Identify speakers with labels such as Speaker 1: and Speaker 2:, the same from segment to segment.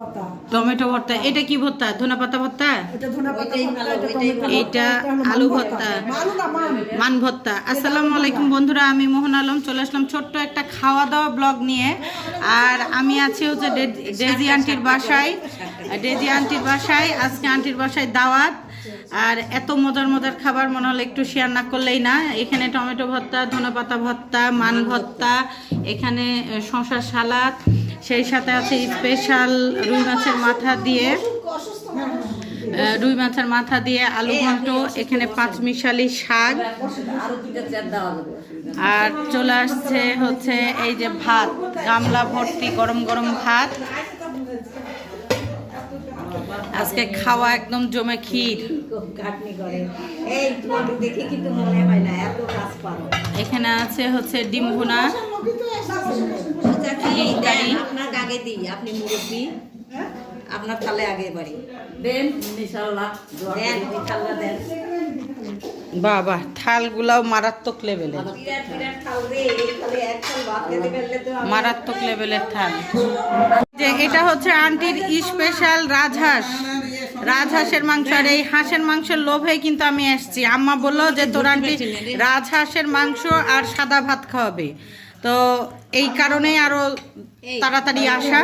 Speaker 1: পাতা
Speaker 2: টমেটো ভর্তা এটা কি ভর্তা? ধনে পাতা ভর্তা
Speaker 1: এটা ধনে পাতা
Speaker 2: আলু
Speaker 1: মান
Speaker 2: ভর্তা।
Speaker 1: মান।
Speaker 2: ভর্তা। আসসালামু আলাইকুম বন্ধুরা আমি মোহন আলম চলে আসলাম ছোট্ট একটা খাওয়া দাওয়া ব্লগ নিয়ে। আর আমি আছি হচ্ছে ডেজি আন্টির বাসায়। ডেজি আন্টির বাসায় আজকে আন্টির বাসায় দাওয়াত। আর এত মজার মজার খাবার মনে হলো একটু শেয়ার না করলেই না। এখানে টমেটো ভর্তা ধনেপাতা ভর্তা মান ভর্তা। এখানে আহ, শশা সালাদ। সেই সাথে আছে স্পেশাল রুই মাছের মাথা দিয়ে রুই মাছের মাথা দিয়ে আলু ঘন্ট, এখানে পাঁচ মিশালি শাক। আরও চলে আসছে হচ্ছে এই যে ভাত, গামলা ভর্তি, গরম গরম ভাত। আজকে খাওয়া একদম জমে ক্ষীর। এখানে আছে হচ্ছে ডিম ভুনা।
Speaker 3: আপনার আগে দিই আপনি মুরব্বী। আপনার থালে আগে বাড়ি। দেন ইনশাল্লাহ দেন ইনশাল্লাহ দেন।
Speaker 2: বাবা থালগুলাও মারাত্মক লেভেলের মারাত্মক লেভেলের থাল। যে এটা হচ্ছে আন্টির স্পেশাল রাজহাঁস। রাজহাঁসের মাংস আর এই হাঁসের মাংসের লোভে কিন্তু আমি এসেছি আম্মা বলল যে তোর আন্টি রাজহাঁসের মাংস আর সাদা ভাত খাওয়াবে। তো এই কারণেই আরও তাড়াতাড়ি আসা।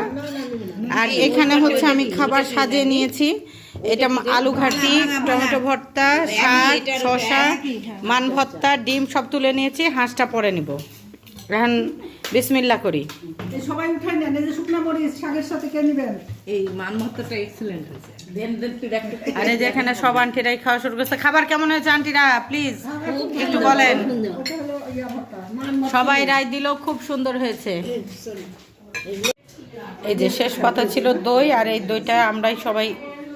Speaker 2: আর এখানে হচ্ছে আমি খাবার সাজিয়ে নিয়েছি। এটা আলু ঘাটি টমেটো ভর্তা শাক শশা মান ভর্তা ডিম সব তুলে নিয়েছি। হাঁসটা পরে নিব। এখন বিসমিল্লা করি।
Speaker 1: সবাই উঠাই নেন এই যে শুকনা মরিচ শাকের সাথে কে নেবেন?
Speaker 3: এই মান মহত্বটা এক্সিলেন্ট হয়েছে।
Speaker 2: আরে যেখানে সব আন্টিরাই খাওয়া শুরু করছে। খাবার কেমন হয়েছে আন্টিরা? প্লিজ একটু বলেন। সবাই রায় দিল খুব সুন্দর হয়েছে। এই যে শেষ পাতা ছিল দই, আর এই দইটা আমরাই সবাই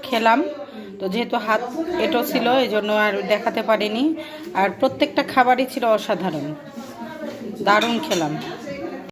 Speaker 2: খেলাম। তো যেহেতু হাত এটো ছিল, এই জন্য আর দেখাতে পারিনি। আর প্রত্যেকটা খাবারই ছিল অসাধারণ। দারুণ খেলাম।